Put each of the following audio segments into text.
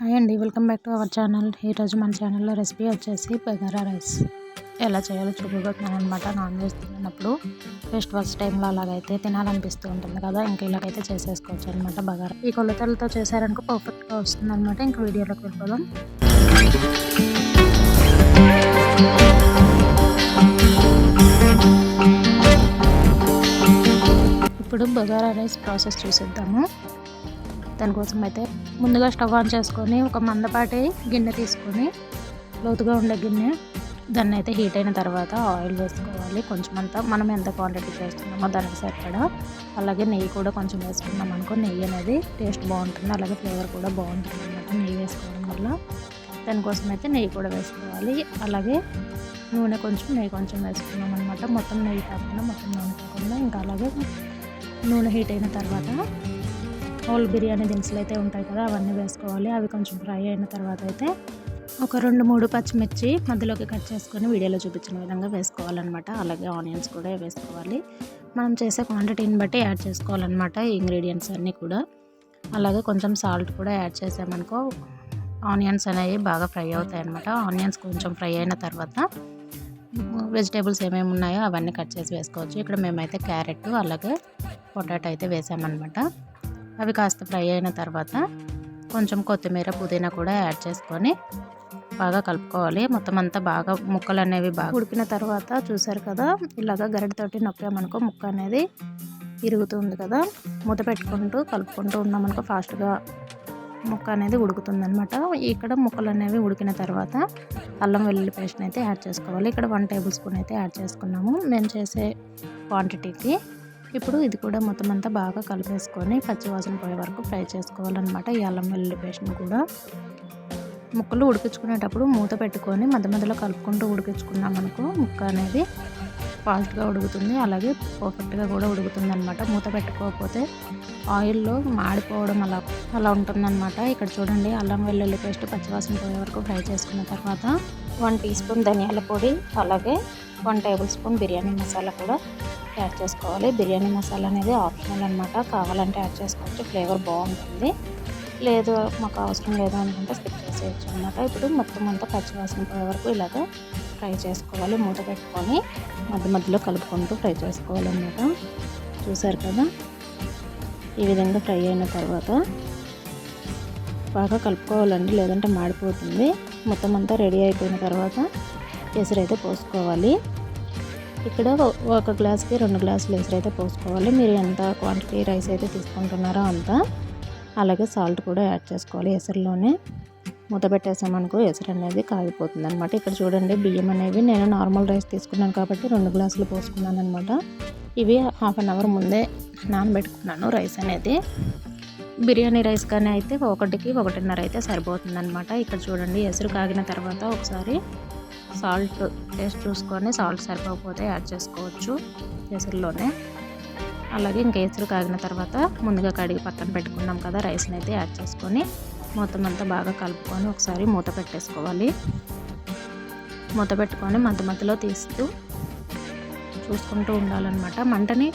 Hi అండి welcome back to our channel. ఈరోజు మన ఛానల్లో రెసిపీ వచ్చేసి బగారా రైస్. ఎలా చేయాలో చూపిపోతున్నాను అనమాట నాన్ వెజ్ తిన్నప్పుడు ఫస్ట్ ఫస్ట్ టైంలో అలాగైతే తినాలనిపిస్తూ ఉంటుంది కదా. ఇంకా ఇలాగైతే చేసేసుకోవచ్చు అనమాట బగారా. ఈ కొలతలతో చేశారనుకో పర్ఫెక్ట్గా వస్తుంది అనమాట ఇంకా వీడియోలోకి వెళ్ళిపోదాం ఇప్పుడు బగారా రైస్ ప్రాసెస్ చూసేద్దాము. దానికోసం అయితే ముందుగా స్టవ్ ఆన్ చేసుకొని ఒక మందపాటి గిన్నె తీసుకొని లోతుగా ఉండే గిన్నె దాన్ని అయితే హీట్ అయిన తర్వాత ఆయిల్ వేసుకోవాలి. కొంచెం అంతా మనం ఎంత క్వాంటిటీ చేస్తున్నామో దానికి సరిపడా అలాగే నెయ్యి కూడా కొంచెం వేసుకున్నాం అనుకో నెయ్యి అనేది టేస్ట్ బాగుంటుంది. అలాగే ఫ్లేవర్ కూడా బాగుంటుంది అనమాట నెయ్యి వేసుకోవడం వల్ల. దానికోసం అయితే నెయ్యి కూడా వేసుకోవాలి. అలాగే నూనె కొంచెం నెయ్యి కొంచెం వేసుకున్నాం అనమాట మొత్తం నెయ్యి కాకుండా మొత్తం నూనె కాకుండా ఇంకా అలాగే నూనె హీట్ అయిన తర్వాత హోల్ బిర్యానీ దినుసులు అయితే ఉంటాయి కదా అవన్నీ వేసుకోవాలి. అవి కొంచెం ఫ్రై అయిన తర్వాత అయితే ఒక రెండు మూడు పచ్చిమిర్చి మధ్యలోకి కట్ చేసుకొని వీడియోలో చూపించిన విధంగా వేసుకోవాలన్నమాట. అలాగే ఆనియన్స్ కూడా వేసుకోవాలి. మనం చేసే క్వాంటిటీని బట్టి యాడ్ చేసుకోవాలన్నమాట ఈ ఇంగ్రీడియంట్స్ అన్నీ కూడా. అలాగే కొంచెం సాల్ట్ కూడా యాడ్ చేసామనుకో ఆనియన్స్ అనేవి బాగా ఫ్రై అవుతాయి అనమాట ఆనియన్స్ కొంచెం ఫ్రై అయిన తర్వాత వెజిటేబుల్స్ ఏమేమి ఉన్నాయో అవన్నీ కట్ చేసి వేసుకోవచ్చు. ఇక్కడ మేమైతే క్యారెట్ అలాగే పొటాటో అయితే వేసామన్నమాట. అవి కాస్త ఫ్రై అయిన తర్వాత కొంచెం కొత్తిమీర పుదీనా కూడా యాడ్ చేసుకొని బాగా కలుపుకోవాలి. మొత్తం అంతా బాగా ముక్కలు అనేవి బాగా ఉడికిన తర్వాత చూసారు కదా ఇలాగ గరిటతోటి నొక్కామనుకో ముక్క అనేది ఇరుగుతుంది కదా. మూత పెట్టుకుంటూ కలుపుకుంటూ ఉన్నామనుకో ఫాస్ట్గా ముక్క అనేది ఉడుకుతుంది అనమాట ఇక్కడ ముక్కలు అనేవి ఉడికిన తర్వాత అల్లం వెల్లుల్లి పేస్ట్ని అయితే యాడ్ చేసుకోవాలి. ఇక్కడ వన్ టేబుల్ స్పూన్ అయితే యాడ్ చేసుకున్నాము. మేము చేసే క్వాంటిటీకి ఇప్పుడు ఇది కూడా మొత్తం అంతా బాగా కలిపేసుకొని పచ్చివాసన పోయే వరకు ఫ్రై చేసుకోవాలన్నమాట. ఈ అల్లం వెల్లుల్లి పేస్ట్ని కూడా. ముక్కలు ఉడికించుకునేటప్పుడు మూత పెట్టుకొని మధ్య మధ్యలో కలుపుకుంటూ ఉడికించుకున్నాం అనుకో ముక్క అనేది ఫాస్ట్గా ఉడుకుతుంది. అలాగే పర్ఫెక్ట్గా కూడా ఉడుకుతుంది అనమాట మూత పెట్టుకోకపోతే ఆయిల్లో మాడిపోవడం అలా అలా ఉంటుందన్నమాట. ఇక్కడ చూడండి అల్లం వెల్లుల్లి పేస్ట్ పచ్చివాసన పోయే వరకు ఫ్రై చేసుకున్న తర్వాత వన్ టీ స్పూన్ ధనియాల పొడి అలాగే one tablespoon biryani masala కూడా యాడ్ చేసుకోవాలి. బిర్యానీ మసాలా అనేది ఆప్షనల్ అనమాట కావాలంటే యాడ్ చేసుకోవచ్చు. ఫ్లేవర్ బాగుంటుంది. లేదు మాకు అవసరం లేదు అనుకుంటే స్కిప్ చేసేయచ్చు అనమాట ఇప్పుడు మొత్తం అంతా పచ్చివాసన పోయే వరకు ఇలాగ ఫ్రై చేసుకోవాలి. మూత పెట్టుకొని మధ్య మధ్యలో కలుపుకుంటూ ఫ్రై చేసుకోవాలన్నమాట చూసారు కదా? ఈ విధంగా ఫ్రై అయిన తర్వాత బాగా కలుపుకోవాలండి. లేదంటే మాడిపోతుంది. మొత్తం అంతా రెడీ అయిపోయిన తర్వాత ఎసురైతే పోసుకోవాలి. ఇక్కడ ఒక గ్లాస్కి రెండు గ్లాసులు ఎసురు అయితే పోసుకోవాలి. మీరు ఎంత క్వాంటిటీ రైస్ అయితే తీసుకుంటున్నారో అంత. అలాగే సాల్ట్ కూడా యాడ్ చేసుకోవాలి ఎసరులోనే. మూత పెట్టేసామనుకో ఎసరు అనేది కాగిపోతుంది అనమాట ఇక్కడ చూడండి బియ్యం అనేవి నేను నార్మల్ రైస్ తీసుకున్నాను కాబట్టి రెండు గ్లాసులు పోసుకున్నాను అనమాట ఇవి హాఫ్ అన్ అవర్ ముందే నానబెట్టుకున్నాను రైస్ అనేది. బిర్యానీ రైస్ కానీ అయితే ఒకటికి ఒకటిన్నర అయితే సరిపోతుంది అనమాట ఇక్కడ చూడండి ఎసురు కాగిన తర్వాత ఒకసారి సాల్ట్ టేస్ట్ చూసుకొని సాల్ట్ సరిపోకపోతే యాడ్ చేసుకోవచ్చు ఎసురులోనే అలాగే ఇంకా ఎసురు కాగిన తర్వాత ముందుగా కడిగి పక్కన పెట్టుకున్నాం కదా రైస్ని అయితే యాడ్ చేసుకొని మొత్తం అంతా బాగా కలుపుకొని ఒకసారి మూత పెట్టేసుకోవాలి. మూత పెట్టుకొని మధ్య మధ్యలో తీస్తూ చూసుకుంటూ ఉండాలన్నమాట. మంటని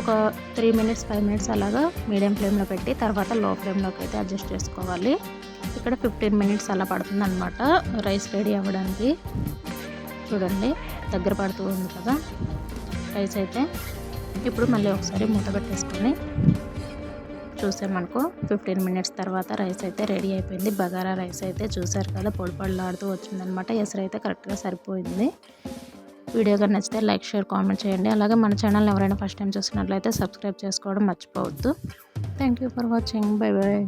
ఒక త్రీ మినిట్స్ ఫైవ్ మినిట్స్ అలాగా మీడియం ఫ్లేమ్లో పెట్టి తర్వాత లో ఫ్లేమ్లోకి అయితే అడ్జస్ట్ చేసుకోవాలి. ఇక్కడ ఫిఫ్టీన్ మినిట్స్ అలా పడుతుంది అనమాట రైస్ రెడీ అవ్వడానికి. చూడండి దగ్గర పడుతూ ఉంది కదా. రైస్ అయితే ఇప్పుడు మళ్ళీ ఒకసారి మూత పెట్టేసుకొని చూసామనుకో ఫిఫ్టీన్ మినిట్స్ తర్వాత రైస్ అయితే రెడీ అయిపోయింది. బగారా రైస్ అయితే చూసారు కదా పొడి పొడిలాడుతూ వచ్చిందనమాట ఎసరు అయితే కరెక్ట్గా సరిపోయింది. వీడియో కానీ నచ్చితే లైక్ షేర్ కామెంట్ చేయండి. అలాగే మన ఛానల్ ఎవరైనా ఫస్ట్ టైం చూసినట్లయితే సబ్స్క్రైబ్ చేసుకోవడం మర్చిపోవద్దు. Thank for watching bye bye